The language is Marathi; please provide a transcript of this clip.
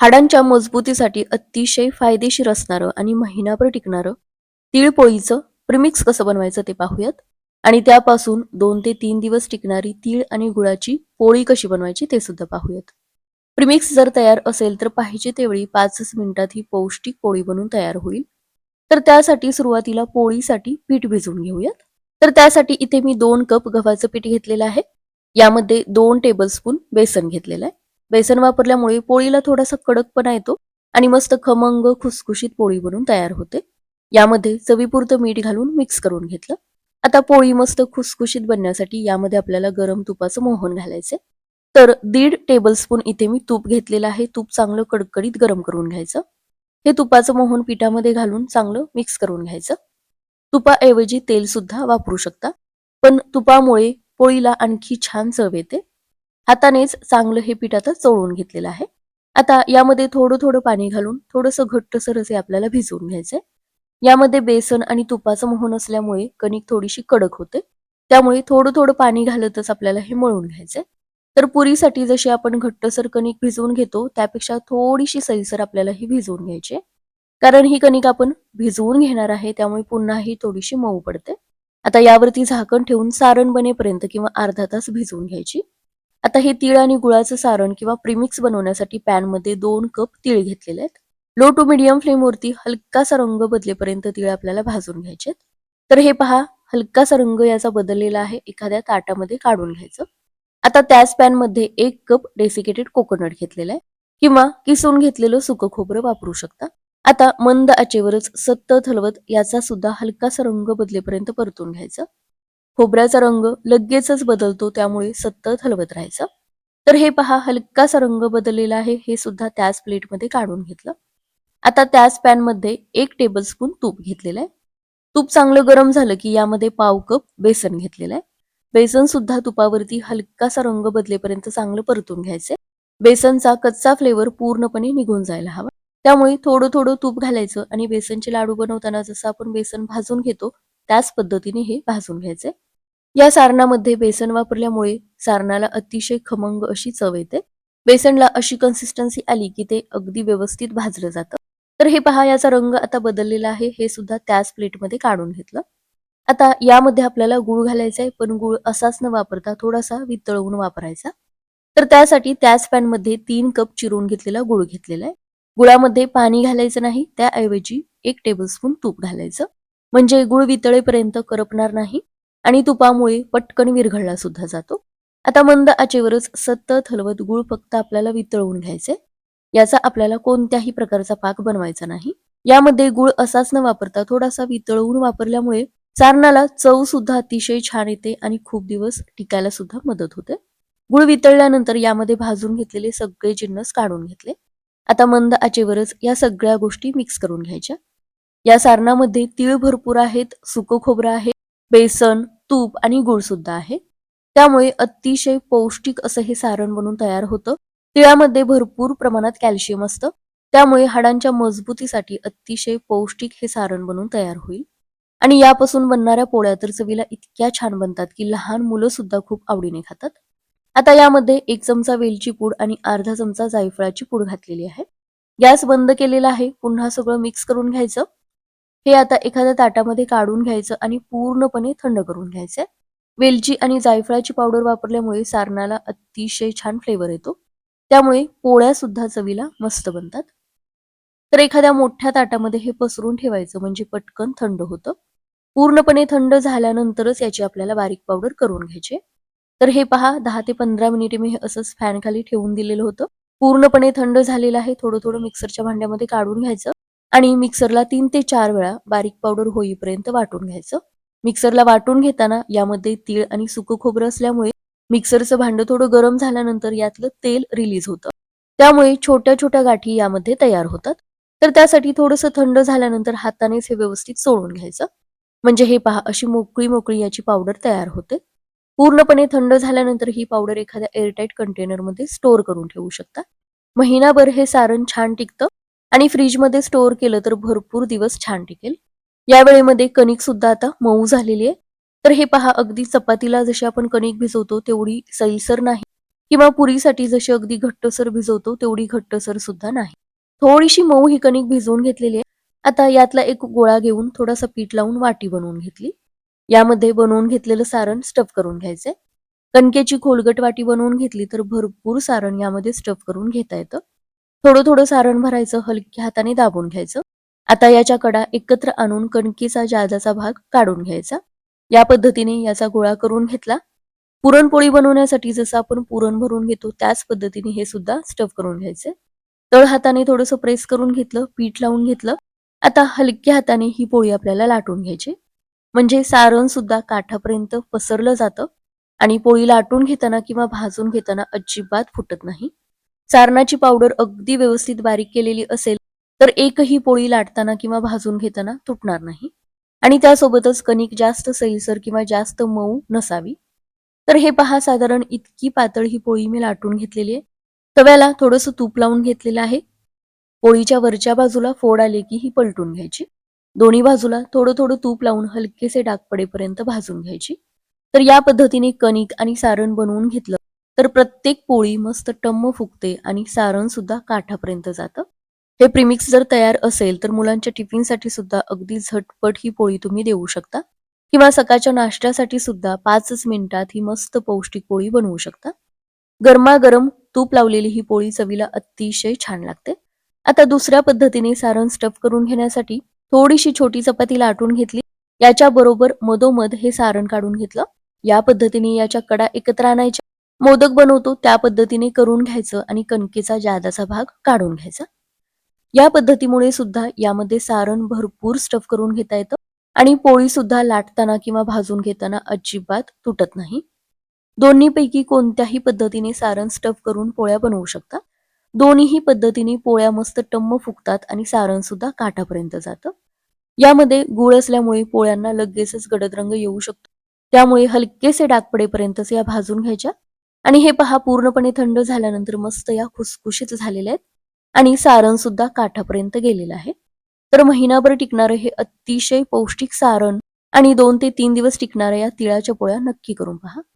हाडांच्या मजबूतीसाठी अतिशय फायदेशीर असणारं आणि महिनाभर टिकणारं तिळपोळीचं प्रिमिक्स कसं बनवायचं ते पाहूयात. आणि त्यापासून दोन ते तीन दिवस टिकणारी तीळ आणि गुळाची पोळी कशी बनवायची ते सुद्धा पाहूयात. प्रिमिक्स जर तयार असेल तर पाहिजे तेवढी पाचच मिनिटात ही पौष्टिक पोळी बनून तयार होईल. तर त्यासाठी सुरुवातीला पोळीसाठी पीठ भिजवून घेऊयात. तर त्यासाठी इथे मी दोन कप गव्हाचं पीठ घेतलेलं आहे. यामध्ये दोन टेबलस्पून बेसन घेतलेलं आहे. बेसन वापरल्यामुळे पोळीला थोडासा कडकपणा येतो आणि मस्त खमंग खुसखुशीत पोळी बनून तयार होते. यामध्ये चवीपुरतं मीठ घालून मिक्स करून घेतलं. आता पोळी मस्त खुसखुशीत बनण्यासाठी यामध्ये आपल्याला गरम तुपाचं मोहन घालायचे तर दीड टेबलस्पून इथे मी तूप घेतलेलं आहे. तूप चांगलं कडकडीत गरम करून घ्यायचं. हे तुपाचं मोहन पिठामध्ये घालून चांगलं मिक्स करून घ्यायचं. तुपाऐवजी तेल सुद्धा वापरू शकता. पण तुपामुळे पोळीला आणखी छान चव येते. हातानेच चांगलं हे पीठ आता चोळून घेतलेलं आहे. आता यामध्ये थोडं थोडं पाणी घालून थोडंसं घट्टसर असे आपल्याला भिजवून घ्यायचंय यामध्ये बेसन आणि तुपाचं मोहन असल्यामुळे कणिक थोडीशी कडक होते. त्यामुळे थोडं थोडं पाणी घालतच आपल्याला हे मळून घ्यायचंय. तर पुरीसाठी जशी आपण घट्टसर कणिक भिजवून घेतो त्यापेक्षा थोडीशी सैसर आपल्याला ही भिजवून घ्यायची कारण ही कणिक आपण भिजवून घेणार आहे त्यामुळे पुन्हा ही थोडीशी मऊ पडते. आता यावरती झाकण ठेवून सारण बनेपर्यंत किंवा अर्धा तास भिजवून घ्यायची. आता हे तीळ आणि गुळाचं सारण किंवा प्रिमिक्स बनवण्यासाठी पॅनमध्ये दोन कप तीळ घेतलेले आहेत. लो टू मिडियम फ्लेमवरती हलकासा रंग बदलेपर्यंत तीळ आपल्याला भाजून घ्यायचे तर हे पहा हलकासा रंग याचा बदललेला आहे एखाद्या ताटामध्ये काढून घ्यायचं. आता त्याच पॅनमध्ये एक कप डेसिकेटेड कोकोनट घेतलेलं आहे. किंवा किसून घेतलेलं सुकं खोबरं वापरू शकता. आता मंद आचेवरच सतत हलवत याचा सुद्धा हलकासा रंग बदलेपर्यंत परतून घ्यायचं. खोबऱ्याचा रंग लगेचच बदलतो त्यामुळे सतत हलवत राहायचं. तर हे पहा हलकासा रंग बदललेला आहे हे सुद्धा त्याच प्लेटमध्ये काढून घेतलं. आता त्याच पॅनमध्ये एक टेबलस्पून तूप घेतलेलं आहे. तूप चांगलं गरम झालं की यामध्ये पाव कप बेसन घेतलेलं आहे. बेसन सुद्धा तुपावरती हलकासा रंग बदलेपर्यंत चांगलं परतून घ्यायचंय. बेसनचा कच्चा फ्लेवर पूर्णपणे निघून जायला हवा. त्यामुळे थोडं थोडं तूप घालायचं आणि बेसनचे लाडू बनवताना जसं आपण बेसन भाजून घेतो त्याच पद्धतीने हे भाजून घ्यायचे या सारणामध्ये बेसन वापरल्यामुळे सारणाला अतिशय खमंग अशी चव येते. बेसनला अशी कन्सिस्टन्सी आली की ते अगदी व्यवस्थित भाजलं जातं. तर हे पहा याचा रंग आता बदललेला आहे. हे सुद्धा त्याच प्लेटमध्ये काढून घेतलं. आता यामध्ये आपल्याला गुळ घालायचा आहे पण गुळ असाच न वापरता थोडासा वितळवून वापरायचा. तर त्यासाठी त्याच पॅनमध्ये तीन कप चिरून घेतलेला गुळ घेतलेला आहे. गुळामध्ये पाणी घालायचं नाही त्याऐवजी एक टेबलस्पून तूप घालायचं. म्हणजे गुळ वितळेपर्यंत करपणार नाही. आणि तुपामुळे पटकन विरघळला सुद्धा जातो. आता मंद आचेवरच सतत हलवत गुळ फक्त आपल्याला वितळवून घ्यायचे. याचा आपल्याला कोणत्याही प्रकारचा पाक बनवायचा नाही. यामध्ये गुळ असाच न वापरता थोडासा वितळवून वापरल्यामुळे चारणाला चव सुद्धा अतिशय छान येते आणि खूप दिवस टिकायला सुद्धा मदत होते. गुळ वितळल्यानंतर यामध्ये भाजून घेतलेले सगळे जिन्नस काढून घेतले. आता मंद आचेवरच या सगळ्या गोष्टी मिक्स करून घ्यायच्या. या सारणामध्ये तीळ भरपूर आहेत सुकं खोबरं आहे बेसन तूप आणि गुळ सुद्धा आहे. त्यामुळे अतिशय पौष्टिक असं हे सारण बनून तयार होतं. तिळामध्ये भरपूर प्रमाणात कॅल्शियम असतं. त्यामुळे हाडांच्या मजबूतीसाठी अतिशय पौष्टिक हे सारण बनून तयार होईल. आणि यापासून बनणाऱ्या पोळ्या तर चवीला इतक्या छान बनतात की लहान मुलं सुद्धा खूप आवडीने खातात. आता यामध्ये एक चमचा वेलची पूड आणि अर्धा चमचा जायफळाची पूड घातलेली आहे. गॅस बंद केलेला आहे. पुन्हा सगळं मिक्स करून घ्यायचं. हे आता एखाद्या ताटामध्ये काढून घ्यायचं आणि पूर्णपणे थंड करून घ्यायचंय. वेलची आणि जायफळाची पावडर वापरल्यामुळे सारणाला अतिशय छान फ्लेवर येतो. त्यामुळे पोळ्या सुद्धा चवीला मस्त बनतात. तर एखाद्या मोठ्या ताटामध्ये हे पसरून ठेवायचं म्हणजे पटकन थंड होतं. पूर्णपणे थंड झाल्यानंतरच याची आपल्याला बारीक पावडर करून घ्यायची तर हे पहा दहा ते पंधरा मिनिटे मी हे असंच फॅन खाली ठेवून दिलेलं होतं. पूर्णपणे थंड झालेलं आहे थोडं थोडं मिक्सरच्या भांड्यामध्ये काढून घ्यायचं. आणि मिक्सरला तीन ते चार वेळा बारीक पावडर होईपर्यंत वाटून घ्यायचं. मिक्सरला वाटून घेताना यामध्ये तीळ आणि सुकं खोबरं असल्यामुळे मिक्सरचं भांडं थोडं गरम झाल्यानंतर यातलं तेल रिलीज होतं. त्यामुळे छोट्या छोट्या गाठी यामध्ये तयार होतात. तर त्यासाठी थोडंसं थंड झाल्यानंतर हातानेच हे व्यवस्थित सोडून घ्यायचं. म्हणजे हे पहा अशी मोकळी मोकळी याची पावडर तयार होते. पूर्णपणे थंड झाल्यानंतर ही पावडर एखाद्या एअरटाईट कंटेनरमध्ये स्टोअर करून ठेवू शकता. महिनाभर हे सारण छान टिकतं. आणि फ्रीजमध्ये स्टोअर केलं तर भरपूर दिवस छान टिकेल. या वेळेमध्ये कणिक सुद्धा आता मऊ झालेली आहे. तर हे पहा अगदी चपातीला जशी आपण कणिक भिजवतो तेवढी सैलसर नाही. किंवा पुरीसाठी जशी अगदी घट्टसर भिजवतो तेवढी घट्टसर सुद्धा नाही. थोडीशी मऊ ही कणिक भिजवून घेतलेली आहे. आता यातला एक गोळा घेऊन थोडासा पीठ लावून वाटी बनवून घेतली. यामध्ये बनवून घेतलेलं सारण स्टफ करून घ्यायचंय. कणकेची खोलगट वाटी बनवून घेतली तर भरपूर सारण यामध्ये स्टफ करून घेता येतं. थोडं थोडं सारण भरायचं हलक्या हाताने दाबून घ्यायचं. आता याच्या कडा एकत्र आणून कणकीचा जादाचा भाग काढून घ्यायचा. या पद्धतीने याचा गोळा करून घेतला. पुरणपोळी बनवण्यासाठी जसं आपण पुरण भरून घेतो त्याच पद्धतीने हे सुद्धा स्टफ करून घ्यायचे. तळ हाताने थोडंसं प्रेस करून घेतलं पीठ लावून घेतलं. आता हलक्या हाताने ही पोळी आपल्याला लाटून घ्यायची. म्हणजे सारण सुद्धा काठापर्यंत पसरलं जातं आणि पोळी लाटून घेताना किंवा भाजून घेताना अजिबात फुटत नाही. सारणाची पावडर अगदी व्यवस्थित बारीक केलेली असेल तर एकही पोळी लाटताना किंवा भाजून घेताना तुटणार नाही. आणि त्यासोबतच कणिक जास्त सैलसर किंवा जास्त मऊ नसावी. तर हे पहा साधारण इतकी पातळ ही पोळी मी लाटून घेतलेली आहे. तव्याला थोडंसं तूप लावून घेतलेलं आहे. पोळीच्या वरच्या बाजूला फोड आले की ही पलटून घ्यायची. दोन्ही बाजूला थोडं थोडं तूप लावून हलकेसे डाग पडेपर्यंत भाजून घ्यायची. तर या पद्धतीने कणिक आणि सारण बनवून घेतलं तर प्रत्येक पोळी मस्त टम्म फुगते आणि सारण सुद्धा काठापर्यंत जातं. हे प्रिमिक्स जर तयार असेल तर मुलांच्या टिफिनसाठी सुद्धा अगदी झटपट ही पोळी तुम्ही देऊ शकता. किंवा सकाळच्या नाश्त्यासाठी सुद्धा पाचच मिनिटात ही मस्त पौष्टिक पोळी बनवू शकता. गरमागरम तूप लावलेली ही पोळी चवीला अतिशय छान लागते. आता दुसऱ्या पद्धतीने सारण स्टफ करून घेण्यासाठी थोडीशी छोटी चपाती लाटून घेतली. याच्या बरोबर मधोमध हे सारण काढून घेतलं. या पद्धतीने याच्या कडा एकत्र आणायच्या. मोदक बनवतो त्या पद्धतीने करून घ्यायचं आणि कणकेचा जादाचा भाग काढून घ्यायचा. या पद्धतीमुळे सुद्धा यामध्ये सारण भरपूर स्टफ करून घेता येतं आणि पोळी सुद्धा लाटताना किंवा भाजून घेताना अजिबात तुटत नाही. दोन्हीपैकी कोणत्याही पद्धतीने सारण स्टफ करून पोळ्या बनवू शकता. दोन्हीही पद्धतीने पोळ्या मस्त टम्म फुगतात आणि सारण सुद्धा काठापर्यंत जातं. यामध्ये गुळ असल्यामुळे पोळ्यांना लगेचच गडद रंग येऊ शकतो. त्यामुळे हलकेसे डाग पडेपर्यंतच या भाजून घ्यायच्या. आणि हे पहा पूर्णपणे थंड झाल्यानंतर मस्त या खुसखुशीत झालेल्या आहेत. आणि सारण सुद्धा काठापर्यंत गेलेलं आहे. तर महिनाभर टिकणारं हे अतिशय पौष्टिक सारण आणि दोन ते तीन दिवस टिकणाऱ्या या तिळाच्या पोळ्या नक्की करून पहा.